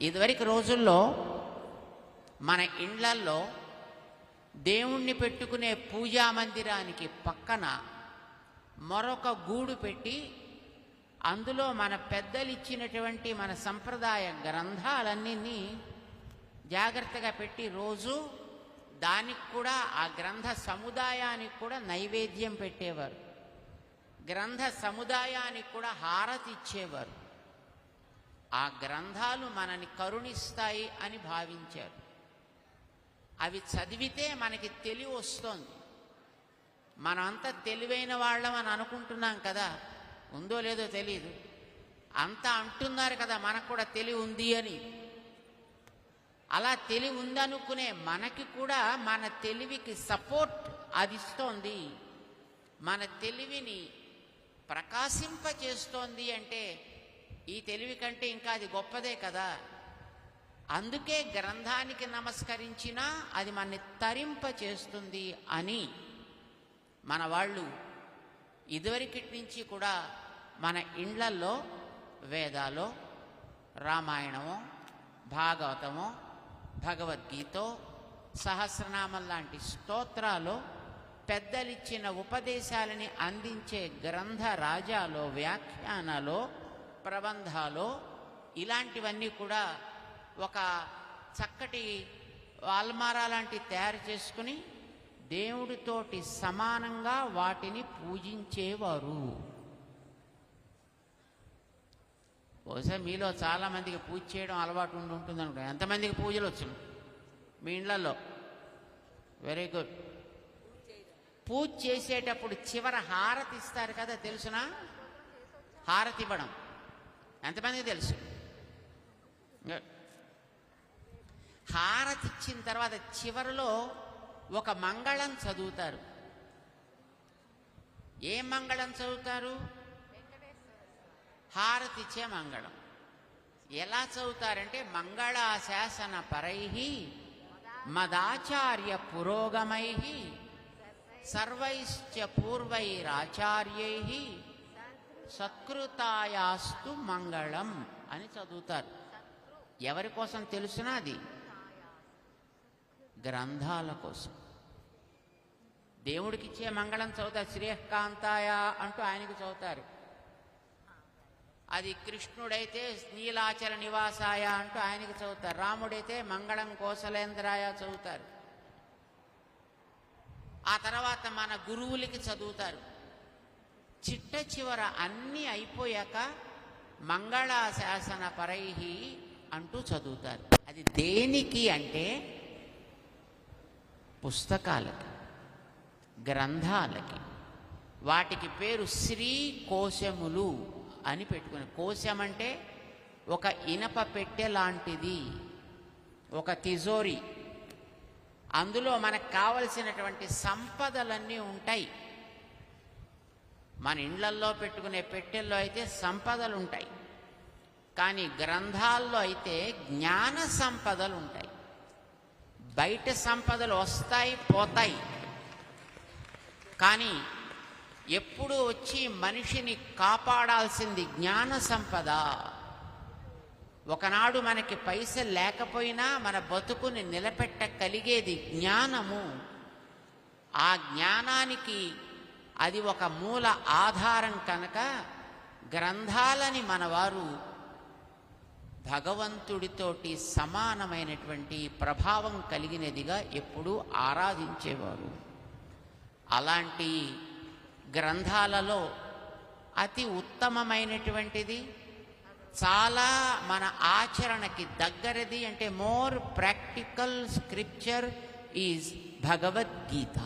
ఇదివరకు రోజుల్లో మన ఇండ్లల్లో దేవుణ్ణి పెట్టుకునే పూజా మందిరానికి పక్కన మరొక గూడు పెట్టి అందులో మన పెద్దలు ఇచ్చినటువంటి మన సంప్రదాయ గ్రంథాలన్నీ జాగ్రత్తగా పెట్టి రోజు దానికి కూడా ఆ గ్రంథ సముదాయానికి కూడా నైవేద్యం పెట్టేవారు. గ్రంథ సముదాయానికి కూడా హారతి ఇచ్చేవారు. ఆ గ్రంథాలు మనని కరుణిస్తాయి అని భావించారు. అవి చదివితే మనకి తెలివి వస్తోంది. మనమంతా తెలివైన వాళ్ళం అని అనుకుంటున్నాం కదా ఉందో లేదో తెలియదు అంతా అంటున్నారు కదా మనకు కూడా తెలివి ఉంది అని. అలా తెలివి ఉందనుకునే మనకి కూడా మన తెలివికి సపోర్ట్ అది ఇస్తోంది మన తెలివిని ప్రకాశింపచేస్తోంది అంటే ఈ తెలివి కంటే ఇంకా అది గొప్పదే కదా. అందుకే గ్రంథానికి నమస్కరించినా అది మనని తరింప చేస్తుంది అని మన వాళ్ళు ఇదివరకటి నుంచి కూడా మన ఇండ్లల్లో వేదాలో రామాయణమో భాగవతమో భగవద్గీతో సహస్రనామం లాంటి స్తోత్రాలు పెద్దలిచ్చిన ఉపదేశాలని అందించే గ్రంథ రాజాలో వ్యాఖ్యానాలో ప్రబంధాలు ఇలాంటివన్నీ కూడా ఒక చక్కటి అల్మారా లాంటి తయారు చేసుకుని దేవుడితోటి సమానంగా వాటిని పూజించేవారు. బహుశా మీలో చాలామందికి పూజ చేయడం అలవాటు ఉండి ఉంటుంది అనుకో ఎంతమందికి పూజలు వచ్చును? మీ ఇండ్లలో వెరీ గుడ్ పూజ చేసేటప్పుడు చివర హారతి ఇస్తారు కదా తెలుసునా? హారతి ఇవ్వడం. ఎంతమందికి తెలుసు? హారతి ఇచ్చిన తర్వాత చివరిలో ఒక మంగళం చదువుతారు. ఏ మంగళం చదువుతారు? హారతిచ్చే మంగళం. ఎలా చదువుతారంటే మంగళాశాసన పరై మదాచార్య పురోగమై సర్వైశ్చ పూర్వైరాచార్యై సకృతాయాస్తు మంగళం అని చదువుతారు. ఎవరి కోసం తెలుసునా అది? గ్రంథాల కోసం. దేవుడికి ఇచ్చే మంగళం చదువుతారు శ్రేయకాంతాయ అంటూ ఆయనకి చదువుతారు. అది కృష్ణుడైతే నీలాచల నివాసాయ అంటూ ఆయనకి చదువుతారు. రాముడైతే మంగళం కోసలేంద్రాయ చదువుతారు. ఆ తర్వాత మన గురువులకి చదువుతారు. చిట్ట చివర అన్నీ అయిపోయాక మంగళాశాసన పరైహి అంటూ చదువుతారు. అది దేనికి అంటే పుస్తకాలకి గ్రంథాలకి. వాటికి పేరు శ్రీ కోశములు అని పెట్టుకుని కోశం అంటే ఒక ఇనప పెట్టె లాంటిది ఒక తిజోరి. అందులో మనకు కావలసినటువంటి సంపదలన్నీ ఉంటాయి. మన ఇండ్లల్లో పెట్టుకునే పెట్టెల్లో అయితే సంపదలు ఉంటాయి కానీ గ్రంథాల్లో అయితే జ్ఞాన సంపదలు ఉంటాయి బయట సంపదలు వస్తాయి పోతాయి. కానీ ఎప్పుడు వచ్చి మనిషిని కాపాడాల్సింది జ్ఞాన సంపద. ఒకనాడు మనకి పైసలు లేకపోయినా మన బతుకుని నిలబెట్టగలిగేది జ్ఞానము. ఆ జ్ఞానానికి అది ఒక మూల ఆధారం కనుక గ్రంథాలని మనవారు భగవంతుడితోటి సమానమైనటువంటి ప్రభావం కలిగినదిగా ఎప్పుడూ ఆరాధించేవారు. అలాంటి గ్రంథాలలో అతి ఉత్తమమైనటువంటిది చాలా మన ఆచరణకి దగ్గరది అంటే more practical scripture is Bhagavad Gita.